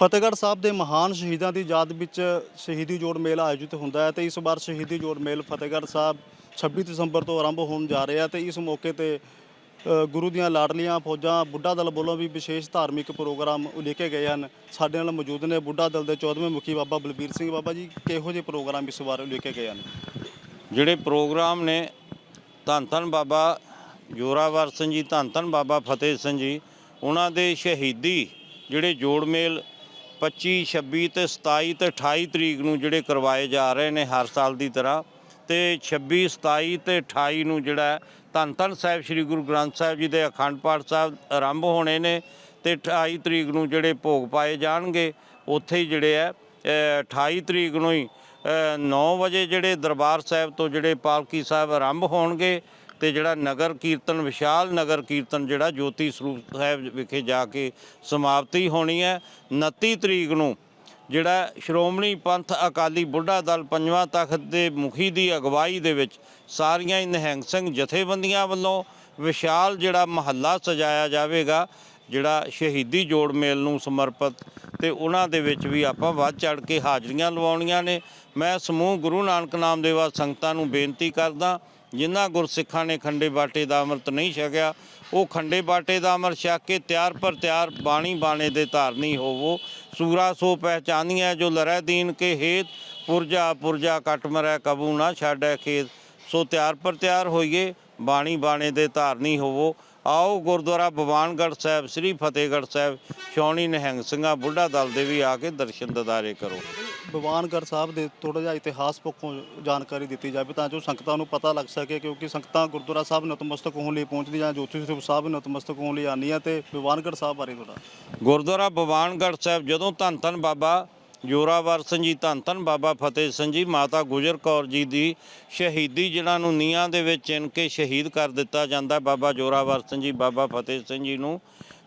ਫਤਿਹਗੜ੍ਹ ਸਾਹਿਬ ਦੇ ਮਹਾਨ ਸ਼ਹੀਦਾਂ ਦੀ ਯਾਦ ਵਿੱਚ ਸ਼ਹੀਦੀ ਜੋੜ ਮੇਲਾ ਆਯੋਜਿਤ ਹੁੰਦਾ ਹੈ ਤੇ ਇਸ ਵਾਰ ਸ਼ਹੀਦੀ ਜੋੜ ਮੇਲ ਫਤਿਹਗੜ੍ਹ ਸਾਹਿਬ 26 ਦਸੰਬਰ ਤੋਂ ਆਰੰਭ ਹੋਣ ਜਾ ਰਿਹਾ ਤੇ ਇਸ ਮੌਕੇ ਤੇ ਗੁਰੂ ਦੀਆਂ ਲਾਡਲੀਆਂ, ਫੌਜਾਂ, ਬੁੱਢਾ ਦਲ ਵੱਲੋਂ ਵੀ ਵਿਸ਼ੇਸ਼ ਧਾਰਮਿਕ ਪ੍ਰੋਗਰਾਮ ਉਲੀਕੇ ਗਏ ਹਨ। ਸਾਡੇ ਨਾਲ ਮੌਜੂਦ ਨੇ ਬੁੱਢਾ ਦਲ ਦੇ 14ਵੇਂ ਮੁਖੀ ਬਾਬਾ ਬਲਬੀਰ ਸਿੰਘ ਬਾਬਾ ਜੀ। ਕਿਹੋ ਜਿਹੇ ਪ੍ਰੋਗਰਾਮ ਇਸ ਵਾਰ ਉਲੀਕੇ ਗਏ ਹਨ? ਜਿਹੜੇ ਪ੍ਰੋਗਰਾਮ ਨੇ, ਧੰਨ ਧੰਨ ਬਾਬਾ ਜੋਰਾਵਰ ਸਿੰਘ ਜੀ, ਧੰਨ ਧੰਨ ਬਾਬਾ ਫਤਿਹ ਸਿੰਘ ਜੀ, ਉਹਨਾਂ ਦੇ ਸ਼ਹੀਦੀ ਜਿਹੜੇ ਜੋੜ ਮੇਲ 25 26 ਤੇ 27 ਤੇ 28 ਤਰੀਕ ਨੂੰ ਜਿਹੜੇ ਕਰਵਾਏ ਜਾ ਰਹੇ ਨੇ ਹਰ ਸਾਲ ਦੀ ਤਰ੍ਹਾਂ ਤੇ 26 27 ਤੇ 28 ਨੂੰ ਜਿਹੜਾ ਧੰਨ ਧੰਨ ਸਾਹਿਬ ਸ੍ਰੀ ਗੁਰੂ ਗ੍ਰੰਥ ਸਾਹਿਬ ਜੀ ਦੇ ਅਖੰਡ ਪਾਠ ਸਾਹਿਬ ਆਰੰਭ ਹੋਣੇ ਨੇ ਤੇ 28 ਤਰੀਕ ਨੂੰ ਜਿਹੜੇ ਭੋਗ ਪਾਏ ਜਾਣਗੇ ਉੱਥੇ ਹੀ ਜਿਹੜੇ ਹੈ ਅ, 28 ਤਰੀਕ ਨੂੰ ਹੀ 9 ਵਜੇ ਜਿਹੜੇ ਦਰਬਾਰ ਸਾਹਿਬ ਤੋਂ ਜਿਹੜੇ ਪਾਲਕੀ ਸਾਹਿਬ ਆਰੰਭ ਹੋਣਗੇ ਤੇ ਜਿਹੜਾ ਨਗਰ ਕੀਰਤਨ, ਵਿਸ਼ਾਲ ਨਗਰ ਕੀਰਤਨ ਜਿਹੜਾ ਜੋਤੀ ਸਰੂਪ ਸਾਹਿਬ ਵਿਖੇ ਜਾ ਕੇ ਸਮਾਪਤੀ ਹੋਣੀ ਹੈ। 29 ਤਰੀਕ ਨੂੰ ਜਿਹੜਾ ਸ਼੍ਰੋਮਣੀ ਪੰਥ ਅਕਾਲੀ ਬੁੱਢਾ ਦਲ ਪੰਜਵਾਂ ਤਖਤ ਦੇ ਮੁਖੀ ਦੀ ਅਗਵਾਈ ਦੇ ਵਿੱਚ ਸਾਰੀਆਂ ਹੀ ਨਿਹੰਗ ਸਿੰਘ ਜਥੇਬੰਦੀਆਂ ਵੱਲੋਂ ਵਿਸ਼ਾਲ ਜਿਹੜਾ ਮਹੱਲਾ ਸਜਾਇਆ ਜਾਵੇਗਾ, ਜਿਹੜਾ ਸ਼ਹੀਦੀ ਜੋੜ ਮੇਲ ਨੂੰ ਸਮਰਪਿਤ ਤੇ ਉਹਨਾਂ ਦੇ ਵਿੱਚ ਵੀ ਆਪਾਂ ਵੱਧ ਚੜ ਕੇ ਹਾਜ਼ਰੀਆਂ ਲਵਾਉਣੀਆਂ ਨੇ। ਮੈਂ ਸਮੂਹ ਗੁਰੂ ਨਾਨਕ ਨਾਮ ਦੇਵਾ ਸੰਗਤਾਂ ਨੂੰ ਬੇਨਤੀ ਕਰਦਾ ਜਿਨ੍ਹਾਂ ਗੁਰਸਿੱਖਾਂ ਨੇ ਖੰਡੇ ਬਾਟੇ ਦਾ ਅੰਮ੍ਰਿਤ ਨਹੀਂ ਛਕਿਆ, ਉਹ ਖੰਡੇ ਬਾਟੇ ਦਾ ਅੰਮ੍ਰਿਤ ਛਕ ਕੇ ਤਿਆਰ ਪਰ ਤਿਆਰ ਬਾਣੀ ਬਾਣੇ ਦੇ ਧਾਰਨੀ ਹੋਵੋ। ਸੂਰਾ ਸੋ ਪਹਿਚਾਨੀਐ ਜੋ ਲਰੈ ਦੀਨ ਕੇ ਹੇਤ, ਪੁਰਜਾ ਪੁਰਜਾ ਕਟ ਮਰੈ ਕਬੂ ਨਾ ਛਾੜੈ ਖੇਤ। ਸੋ ਤਿਆਰ ਪਰ ਤਿਆਰ ਹੋਈਏ, ਬਾਣੀ ਬਾਣੇ ਦੇ ਧਾਰਨੀ ਹੋਵੋ। ਆਓ ਗੁਰਦੁਆਰਾ ਬਵਾਨਗੜ੍ਹ ਸਾਹਿਬ, ਸ੍ਰੀ ਫਤਿਹਗੜ੍ਹ ਸਾਹਿਬ, ਛਾਉਣੀ ਨਿਹੰਗ ਸਿੰਘਾਂ ਬੁੱਢਾ ਦਲ ਦੇ ਵੀ ਆ ਕੇ ਦਰਸ਼ਨ ਦਦਾਰੇ ਕਰੋ। ਭਗਵਾਨਗੜ੍ਹ ਸਾਹਿਬ ਦੇ ਥੋੜਾ ਜਿਹਾ ਇਤਿਹਾਸ ਪੱਖੋਂ ਜਾਣਕਾਰੀ ਦਿੱਤੀ ਜਾਵੇ ਤਾਂ ਜੋ ਸੰਗਤਾਂ ਨੂੰ ਪਤਾ ਲੱਗ ਸਕੇ ਕਿਉਂਕਿ ਸੰਗਤਾਂ ਗੁਰਦੁਆਰਾ ਸਾਹਿਬ ਨਤਮਸਤਕ ਹੋਣ ਲਈ ਪਹੁੰਚਦੀਆਂ, ਜੋਤੀ ਸਰੂਪ ਸਾਹਿਬ ਨਤਮਸਤਕ ਹੋਣ ਲਈ ਆਉਂਦੀਆਂ ਤੇ ਭਗਵਾਨਗੜ੍ਹ ਸਾਹਿਬ ਬਾਰੇ ਥੋੜਾ ਗੁਰਦੁਆਰਾ ਭਵਾਨਗੜ੍ਹ ਸਾਹਿਬ ਜਦੋਂ ਧੰਨ ਧੰਨ ਬਾਬਾ ਜੋਰਾਵਰ ਸਿੰਘ ਜੀ, ਧੰਨ ਧੰਨ ਬਾਬਾ ਫਤਿਹ ਸਿੰਘ ਜੀ, ਮਾਤਾ ਗੁਜਰ ਕੌਰ ਜੀ ਦੀ ਸ਼ਹੀਦੀ ਜਿਨ੍ਹਾਂ ਨੂੰ ਨੀਹਾਂ ਦੇ ਵਿੱਚ ਚਿਣ ਕੇ ਸ਼ਹੀਦ ਕਰ ਦਿੱਤਾ ਜਾਂਦਾ ਬਾਬਾ ਜੋਰਾਵਰ ਸਿੰਘ ਜੀ, ਬਾਬਾ ਫਤਿਹ ਸਿੰਘ ਜੀ ਨੂੰ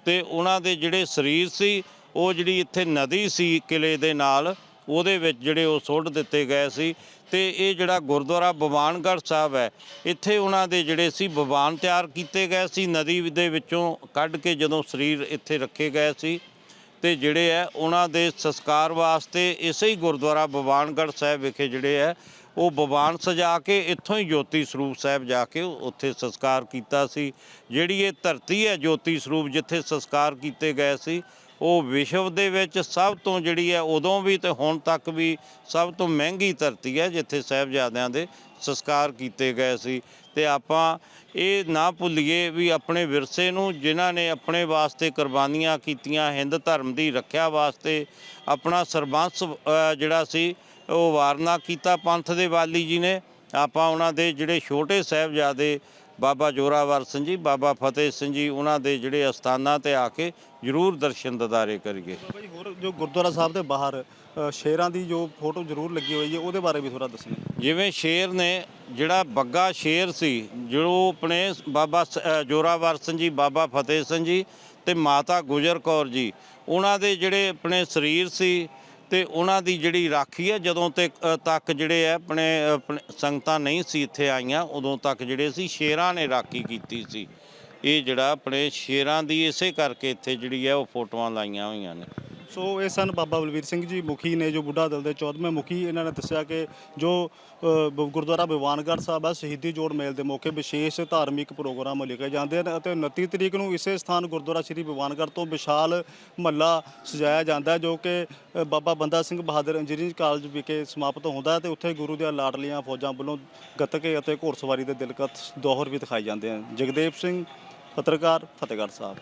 ਤੇ ਉਹਨਾਂ ਦੇ ਜਿਹੜੇ ਸਰੀਰ ਸੀ, ਉਹ ਜਿਹੜੀ ਇੱਥੇ ਨਦੀ ਸੀ ਕਿਲੇ ਦੇ ਨਾਲ ਉਹਦੇ ਵਿੱਚ ਜਿਹੜੇ ਉਹ ਸੁੱਟ ਦਿੱਤੇ ਗਏ ਸੀ ਤੇ ਇਹ ਜਿਹੜਾ ਗੁਰਦੁਆਰਾ ਬਵਾਨਗੜ੍ਹ ਸਾਹਿਬ ਹੈ, ਇੱਥੇ ਉਹਨਾਂ ਦੇ ਜਿਹੜੇ ਸੀ ਭਵਾਨ ਤਿਆਰ ਕੀਤੇ ਗਏ ਸੀ, ਨਦੀ ਦੇ ਵਿੱਚੋਂ ਕੱਢ ਕੇ ਜਦੋਂ ਸਰੀਰ ਇੱਥੇ ਰੱਖੇ ਗਏ ਸੀ ਤੇ ਜਿਹੜੇ ਹੈ ਉਹਨਾਂ ਦੇ ਸੰਸਕਾਰ ਵਾਸਤੇ ਇਸੇ ਹੀ ਗੁਰਦੁਆਰਾ ਭਵਾਨਗੜ੍ਹ ਸਾਹਿਬ ਵਿਖੇ ਜਿਹੜੇ ਹੈ, ਉਹ ਬਵਾਨ ਸਜਾ ਕੇ ਇੱਥੋਂ ਹੀ ਜੋਤੀ ਸਰੂਪ ਸਾਹਿਬ ਜਾ ਕੇ ਉੱਥੇ ਸੰਸਕਾਰ ਕੀਤਾ ਸੀ। ਜਿਹੜੀ ਇਹ ਧਰਤੀ ਹੈ ਜੋਤੀ ਸਰੂਪ ਜਿੱਥੇ ਸੰਸਕਾਰ ਕੀਤੇ ਗਏ ਸੀ ਉਹ ਵਿਸ਼ਵ ਦੇ ਵਿੱਚ ਸਭ ਤੋਂ ਜਿਹੜੀ ਹੈ ਉਦੋਂ ਵੀ ਤੇ ਹੁਣ ਤੱਕ ਵੀ ਸਭ ਤੋਂ ਮਹਿੰਗੀ ਧਰਤੀ ਹੈ, ਜਿੱਥੇ ਸਾਹਿਬਜ਼ਾਦਿਆਂ ਦੇ ਸੰਸਕਾਰ ਕੀਤੇ ਗਏ ਸੀ। ਤੇ ਆਪਾਂ ਇਹ ਨਾ ਭੁੱਲੀਏ ਵੀ ਆਪਣੇ ਵਿਰਸੇ ਨੂੰ ਜਿਨ੍ਹਾਂ ਨੇ ਆਪਣੇ ਵਾਸਤੇ ਕੁਰਬਾਨੀਆਂ ਕੀਤੀਆਂ, ਹਿੰਦ ਧਰਮ ਦੀ ਰੱਖਿਆ ਵਾਸਤੇ ਆਪਣਾ ਸਰਬੰਸ ਜਿਹੜਾ ਸੀ, ਉਹ ਵਾਰਨਾ ਕੀਤਾ ਪੰਥ ਦੇ ਵਾਲੀ ਜੀ ਨੇ। ਆਪਾਂ ਉਹਨਾਂ ਦੇ ਜਿਹੜੇ ਛੋਟੇ ਸਾਹਿਬਜ਼ਾਦੇ ਬਾਬਾ ਜੋਰਾਵਰ ਸਿੰਘ ਜੀ ਬਾਬਾ ਫਤਿਹ ਸਿੰਘ ਜੀ ਉਹਨਾਂ ਦੇ ਜਿਹੜੇ ਅਸਥਾਨਾਂ ਤੇ ਆ ਕੇ ਜ਼ਰੂਰ ਦਰਸ਼ਨ ਦਿਦਾਰੇ ਕਰੀਏ। ਹੋਰ ਜੋ ਗੁਰਦੁਆਰਾ ਸਾਹਿਬ ਦੇ ਬਾਹਰ ਸ਼ੇਰਾਂ ਦੀ ਜੋ ਫੋਟੋ ਜ਼ਰੂਰ ਲੱਗੀ ਹੋਈ ਹੈ ਉਹਦੇ ਬਾਰੇ ਵੀ ਥੋੜਾ ਦੱਸਣਾ। ਜਿਵੇਂ ਸ਼ੇਰ ਨੇ ਜਿਹੜਾ ਬੱਗਾ ਸ਼ੇਰ ਸੀ ਜੋ ਆਪਣੇ ਬਾਬਾ ਜੋਰਾਵਰ ਸਿੰਘ ਜੀ ਬਾਬਾ ਫਤਿਹ ਸਿੰਘ ਜੀ ਤੇ ਮਾਤਾ ਗੁਜਰ ਕੌਰ ਜੀ ਉਹਨਾਂ ਦੇ ਜਿਹੜੇ ਆਪਣੇ ਸਰੀਰ ਸੀ ਤੇ ਉਹਨਾਂ ਦੀ ਜਿਹੜੀ ਰਾਖੀ ਹੈ, ਜਦੋਂ ਤੇ ਤੱਕ ਜਿਹੜੇ ਹੈ ਆਪਣੇ ਸੰਗਤਾਂ ਨਹੀਂ ਸੀ ਇੱਥੇ ਆਈਆਂ, ਉਦੋਂ ਤੱਕ ਜਿਹੜੇ ਸੀ ਸ਼ੇਰਾਂ ਨੇ ਰਾਖੀ ਕੀਤੀ ਸੀ। ਇਹ ਜਿਹੜਾ ਆਪਣੇ ਸ਼ੇਰਾਂ ਦੀ ਇਸੇ ਕਰਕੇ ਇੱਥੇ ਜਿਹੜੀ ਹੈ, ਉਹ ਫੋਟੋਆਂ ਲਾਈਆਂ ਹੋਈਆਂ ਨੇ। ਸੋ ਇਹ ਸਨ ਬਾਬਾ ਬਲਵੀਰ ਸਿੰਘ ਜੀ ਮੁਖੀ ਨੇ ਜੋ ਬੁੱਢਾ ਦਲ ਦੇ 14ਵੇਂ ਮੁਖੀ ਇਹਨਾਂ ਨੇ ਦੱਸਿਆ ਕਿ ਜੋ ਅ, ਗੁਰਦੁਆਰਾ ਬਿਵਾਨਗੜ੍ਹ ਸਾਹਿਬ ਆ ਸ਼ਹੀਦੀ ਜੋੜ ਮੇਲ ਦੇ ਮੌਕੇ ਵਿਸ਼ੇਸ਼ ਧਾਰਮਿਕ ਪ੍ਰੋਗਰਾਮ ਲਿਖੇ ਜਾਂਦੇ ਹਨ ਅਤੇ 29 ਤਰੀਕ ਨੂੰ ਇਸੇ ਸਥਾਨ ਗੁਰਦੁਆਰਾ ਸ੍ਰੀ ਭਗਵਾਨਗੜ੍ਹ ਤੋਂ ਵਿਸ਼ਾਲ ਮਹੱਲਾ ਸਜਾਇਆ ਜਾਂਦਾ ਹੈ ਜੋ ਕਿ ਅ, ਬਾਬਾ ਬੰਦਾ ਸਿੰਘ ਬਹਾਦਰ ਇੰਜੀਨੀਅਰਿੰਗ ਕਾਲਜ ਵਿਖੇ ਸਮਾਪਤ ਹੁੰਦਾ ਹੈ ਤੇ ਉੱਥੇ ਗੁਰੂ ਦੀਆਂ ਲਾਡਲੀਆਂ ਫੌਜਾਂ ਵੱਲੋਂ ਗੱਤਕੇ ਅਤੇ ਘੋੜਸਵਾਰੀ ਦੇ ਦਿਲਕਤ ਦੋਹਰ ਵੀ ਦਿਖਾਏ ਜਾਂਦੇ ਹਨ। ਜਗਦੇਵ ਸਿੰਘ ਪੱਤਰਕਾਰ ਫਤਿਹਗੜ੍ਹ ਸਾਹਿਬ।